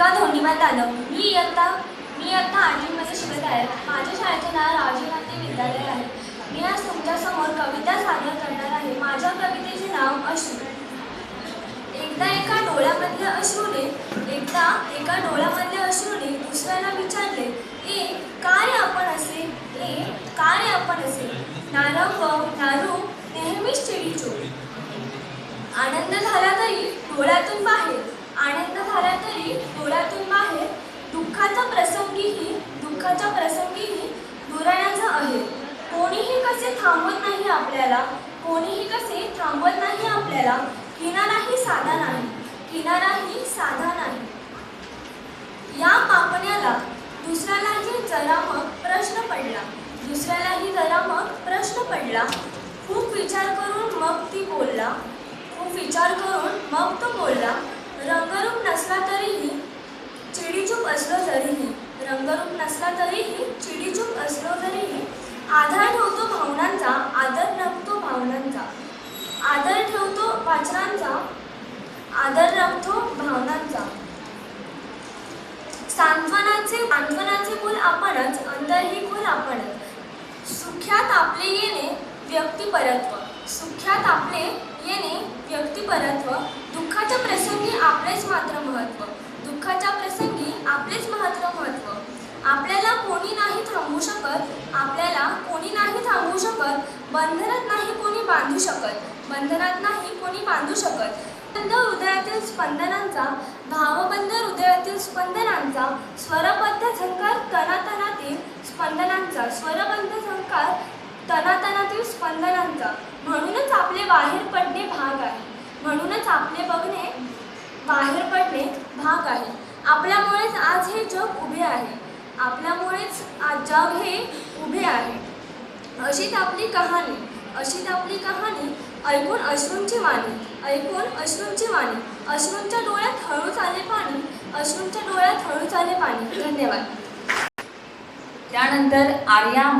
निका धोंडीबा जाधव मी इयत्ता मी इयत्ता आठवीमध्ये शिकत आहे. माझ्या शाळेचे नाव राजीव गांधी विद्यालय आहे. मी आज तुमच्यासमोर कविता सादर करणार आहे. माझ्या कवितेचे नाव अश्रू. एकदा एका डोळ्यामधले अश्रूने एकदा एका डोळ्यामधले अश्रूने दुसऱ्याला विचारले ए काय आपण असे? ए काय आपण असे? नारंग नारू नेहमीच चिडीचो आनंद झाला तरी डोळ्यातून बाहेर आनंद झाला तरी डोळ्यातून बाहेर दुःखाचा प्रसंगीही दुःखाच्या प्रसंगीही दुराण्याचा आहे. कोणीही कसे थांबत नाही आपल्याला कोणीही कसे थांबत नाही आपल्याला किनाराही साधा नाही किनाराही साधा नाही. या पापण्याला दुसऱ्यालाही जरा मग प्रश्न पडला. दुसऱ्यालाही जरा मग प्रश्न पडला. खूप विचार करून मग ती बोलला. खूप विचार करून मग तो बोलला रंगरूप नसला तरीही असला तरीही चिडीचूक असलो तरीही आधार ठेवतो भावनांचा आदर नभतो भावनांचा. आदर ठेवतो वाचनांचा आदर राखतो भावनांचा. सांत्वनाचे सांत्वनाचे कुल आपणच अंतरही कुल आपणच. सुख्यात आपले येणे व्यक्तिपरत्व सुख्यात आपले येणे व्यक्तिपरत्व दुःखाच्या प्रसंगी आपलेच मात्र महत्त्व दुःखाच्या प्रसंगी आपल्याला कोणी नाही थांबवू शकत आपल्याला कोणी नाही थांबवू शकत बंधनात नाही कोणी बांधू शकत बंधनात नाही कोणी बांधू शकत. बंध हृदयातील स्पंदनांचा भावबंध हृदयातील स्पंदनांचा स्वरबद्ध झंकार तनातनातील स्पंदनांचा स्वरबद्ध झंकार तनातनातील स्पंदनांचा. म्हणूनच आपले बाहेर पडणे भाग आहे. म्हणूनच आपले बघणे बाहेर पडणे भाग आहे. आपल्यामुळेच आज हे जग उभे आहे. आपल्यामुळेच आज जग हे उभे आहे. अशीच आपली कहाणी अशीच आपली कहाणी ऐकून अश्रूंची वाणी ऐकून अश्रूंची वाणी अश्रूंच्या डोळ्यात हळूच आले पाणी अश्रूंच्या डोळ्यात हळूच आले पाणी. धन्यवाद. त्यानंतर आर्या